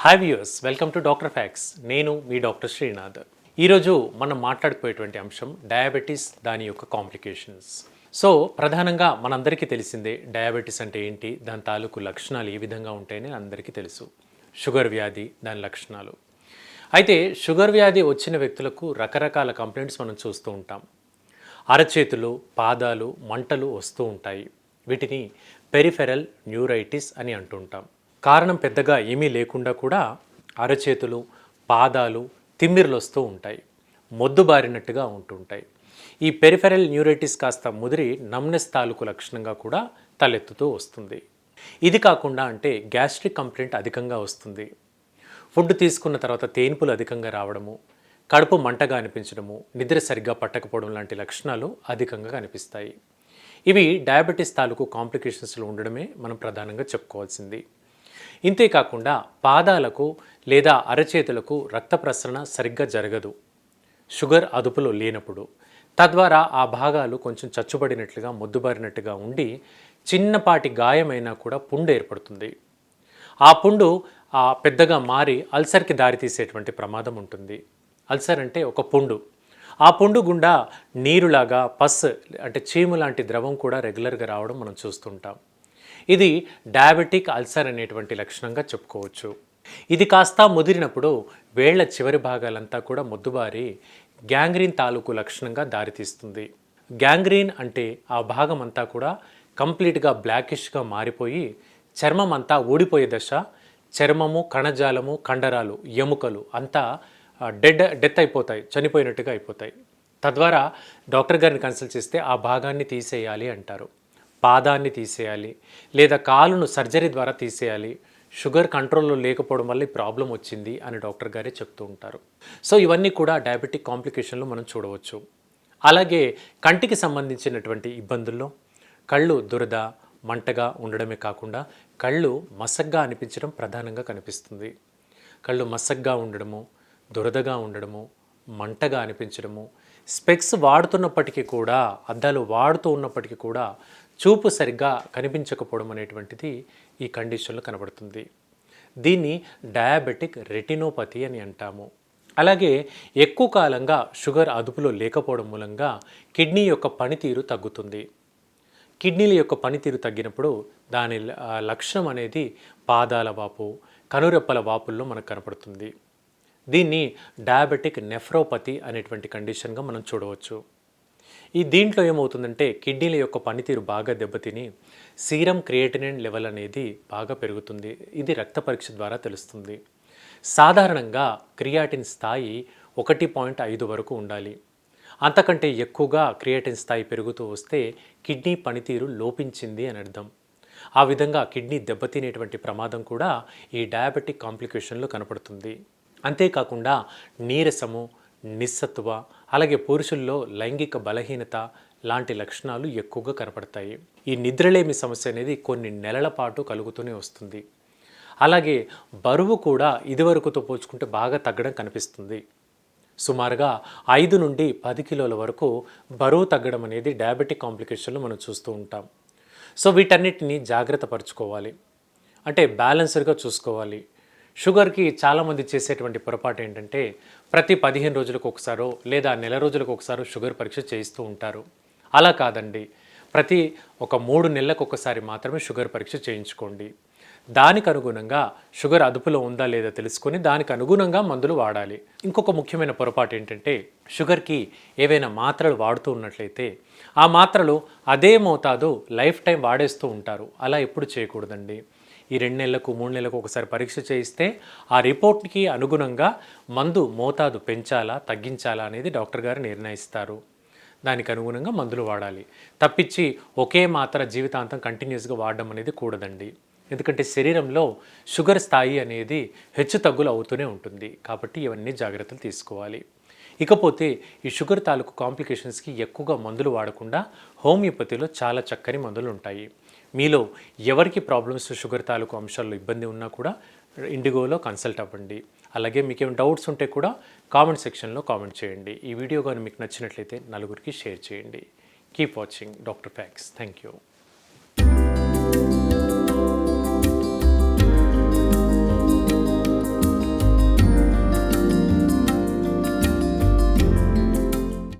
Hi viewers welcome to doctor facts నేను మీ doctor Srinath ఈరోజు మనం మాట్లాడుకునేటువంటి అంశం డయాబెటీస్ దాని యొక్క కాంప్లికేషన్స్ సో ప్రధానంగా మనందరికీ తెలిసిందే డయాబెటీస్ అంటే ఏంటి దాని తాలూకు లక్షణాలు ఏ విధంగా ఉంటాయని అందరికీ తెలుసు. షుగర్ వ్యాధి దాని లక్షణాలు. అయితే షుగర్ వ్యాధి వచ్చిన వ్యక్తులకు రకరకాల కంప్లైంట్స్ మనం చూస్తూ ఉంటాం. అరచేతులు పాదాలు మంటలు వస్తూ ఉంటాయి. వీటిని పెరిఫెరల్ న్యూరైటిస్ అని అంటుంటాం. కారణం పెద్దగా ఏమీ లేకుండా కూడా అరచేతులు పాదాలు తిమ్మిర్లు వస్తూ ఉంటాయి. మొద్దుబారినట్టుగా ఉంటుంటాయి. ఈ పెరిఫెరల్ న్యూరైటిస్ కాస్త ముదిరి నమ్నెస్ తాలూకు లక్షణంగా కూడా తలెత్తుతూ వస్తుంది. ఇది కాకుండా అంటే గ్యాస్ట్రిక్ కంప్లైంట్ అధికంగా వస్తుంది. ఫుడ్ తీసుకున్న తర్వాత తేన్పులు అధికంగా రావడము కడుపు మంటగా అనిపించడము నిద్ర సరిగ్గా పట్టకపోవడం లాంటి లక్షణాలు అధికంగా కనిపిస్తాయి. ఇవి డయాబెటీస్ తాలూకు కాంప్లికేషన్స్లో ఉండడమే మనం ప్రధానంగా చెప్పుకోవాల్సింది. ఇంతేకాకుండా పాదాలకు లేదా అరచేతులకు రక్త ప్రసరణ సరిగ్గా జరగదు. షుగర్ అదుపులో లేనప్పుడు తద్వారా ఆ భాగాలు కొంచెం చచ్చుబడినట్లుగా మొద్దుబారినట్టుగా ఉండి చిన్నపాటి గాయమైనా కూడా పుండు ఏర్పడుతుంది. ఆ పుండు ఆ పెద్దగా మారి అల్సర్కి దారితీసేటువంటి ప్రమాదం ఉంటుంది. అల్సర్ అంటే ఒక పుండు. ఆ పుండు గుండా నీరులాగా పస్ అంటే చీము లాంటి ద్రవం కూడా రెగ్యులర్గా రావడం మనం చూస్తుంటాం. ఇది డయాబెటిక్ అల్సర్ అనేటువంటి లక్షణంగా చెప్పుకోవచ్చు. ఇది కాస్త ముదిరినప్పుడు వేళ్ళ చివరి భాగాలంతా కూడా మొద్దుబారి గ్యాంగ్రీన్ తాలూకు లక్షణంగా దారితీస్తుంది. గ్యాంగ్రీన్ అంటే ఆ భాగం అంతా కూడా కంప్లీట్గా బ్లాకిష్గా మారిపోయి చర్మం అంతా ఊడిపోయే దశ చర్మము కణజాలము కండరాలు ఎముకలు అంతా డెడ్ డెత్ అయిపోతాయి చనిపోయినట్టుగా అయిపోతాయి. తద్వారా డాక్టర్ గారిని కన్సల్ట్ చేస్తే ఆ భాగాన్ని తీసేయాలి అంటారు. పాదాన్ని తీసేయాలి లేదా కాలును సర్జరీ ద్వారా తీసేయాలి. షుగర్ కంట్రోల్లో లేకపోవడం వల్ల ఈ ప్రాబ్లం వచ్చింది అని డాక్టర్ గారే చెప్తూ ఉంటారు. సో ఇవన్నీ కూడా డయాబెటిక్ కాంప్లికేషన్లు మనం చూడవచ్చు. అలాగే కంటికి సంబంధించినటువంటి ఇబ్బందుల్లో కళ్ళు దురద మంటగా ఉండడమే కాకుండా కళ్ళు మసగ్గా అనిపించడం ప్రధానంగా కనిపిస్తుంది. కళ్ళు మసగ్గా ఉండడము దురదగా ఉండడము మంటగా అనిపించడము స్పెక్స్ వాడుతున్నప్పటికీ కూడా అద్దాలు వాడుతూ ఉన్నప్పటికీ కూడా చూపు సరిగ్గా కనిపించకపోవడం అనేటువంటిది ఈ కండిషన్లో కనబడుతుంది. దీన్ని డయాబెటిక్ రెటినోపతి అని అంటాము. అలాగే ఎక్కువ కాలంగా షుగర్ అదుపులో లేకపోవడం మూలంగా కిడ్నీ యొక్క పనితీరు తగ్గుతుంది. కిడ్నీల యొక్క పనితీరు తగ్గినప్పుడు దాని లక్షణం అనేది పాదాల వాపు కనురెప్పల వాపుల్లో మనకు కనపడుతుంది. దీన్ని డయాబెటిక్ నెఫ్రోపతి అనేటువంటి కండిషన్గా మనం చూడవచ్చు. ఈ దీంట్లో ఏమవుతుందంటే కిడ్నీల యొక్క పనితీరు బాగా దెబ్బతిని సీరం క్రియేటినిన్ లెవెల్ అనేది బాగా పెరుగుతుంది. ఇది రక్త పరీక్ష ద్వారా తెలుస్తుంది. సాధారణంగా క్రియాటిన్ స్థాయి ఒకటి పాయింట్ ఐదు వరకు ఉండాలి. అంతకంటే ఎక్కువగా క్రియేటిన్ స్థాయి పెరుగుతూ వస్తే కిడ్నీ పనితీరు లోపించింది అని అర్థం. ఆ విధంగా కిడ్నీ దెబ్బతినేటువంటి ప్రమాదం కూడా ఈ డయాబెటిక్ కాంప్లికేషన్లో కనపడుతుంది. అంతేకాకుండా నీరసము నిస్సత్వ అలాగే పురుషుల్లో లైంగిక బలహీనత లాంటి లక్షణాలు ఎక్కువగా కనపడతాయి. ఈ నిద్రలేమి సమస్య అనేది కొన్ని నెలల పాటు కలుగుతూనే వస్తుంది. అలాగే బరువు కూడా ఇదివరకుతో పోల్చుకుంటే బాగా తగ్గడం కనిపిస్తుంది. సుమారుగా ఐదు నుండి పది కిలోల వరకు బరువు తగ్గడం అనేది డయాబెటిక్ కాంప్లికేషన్లు మనం చూస్తూ ఉంటాం. సో వీటన్నిటిని జాగ్రత్త పరచుకోవాలి. అంటే బ్యాలెన్స్డ్గా చూసుకోవాలి. షుగర్కి చాలామంది చేసేటువంటి పొరపాటు ఏంటంటే ప్రతి పదిహేను రోజులకు ఒకసారో లేదా నెల రోజులకు ఒకసారో షుగర్ పరీక్ష చేయిస్తూ ఉంటారు. అలా కాదండి. ప్రతి ఒక మూడు నెలలకు ఒకసారి మాత్రమే షుగర్ పరీక్ష చేయించుకోండి. దానికి అనుగుణంగా షుగర్ అదుపులో ఉందా లేదా తెలుసుకొని దానికి అనుగుణంగా మందులు వాడాలి. ఇంకొక ముఖ్యమైన పొరపాటు ఏంటంటే షుగర్కి ఏవైనా మాత్రలు వాడుతూ ఉన్నట్లయితే ఆ మాత్రలు అదే మోతాదు లైఫ్ టైం వాడేస్తూ ఉంటారు. అలా ఎప్పుడు చేయకూడదండి. ఈ రెండు నెలలకు మూడు నెలలకు ఒకసారి పరీక్ష చేయిస్తే ఆ రిపోర్ట్కి అనుగుణంగా మందు మోతాదు పెంచాలా తగ్గించాలా అనేది డాక్టర్ గారు నిర్ణయిస్తారు. దానికి అనుగుణంగా మందులు వాడాలి. తప్పించి ఒకే మాత్ర జీవితాంతం కంటిన్యూస్గా వాడడం అనేది కూడదండి. ఎందుకంటే శరీరంలో షుగర్ స్థాయి అనేది హెచ్చు తగ్గులు అవుతూనే ఉంటుంది. కాబట్టి ఇవన్నీ జాగ్రత్తలు తీసుకోవాలి. ఇకపోతే ఈ షుగర్ తాలూకు కాంప్లికేషన్స్కి ఎక్కువగా మందులు వాడకుండా హోమియోపతిలో చాలా చక్కని మందులు ఉంటాయి. మీలో ఎవరికి ప్రాబ్లమ్స్ షుగర్ తాలూకు అంశాల్లో ఇబ్బంది ఉన్నా కూడా ఇండిగోలో కన్సల్ట్ అవ్వండి. అలాగే మీకు ఏమైనా డౌట్స్ ఉంటే కూడా కామెంట్ సెక్షన్లో కామెంట్ చేయండి. ఈ వీడియో కానీ మీకు నచ్చినట్లయితే నలుగురికి షేర్ చేయండి. Keep watching doctor facts thank you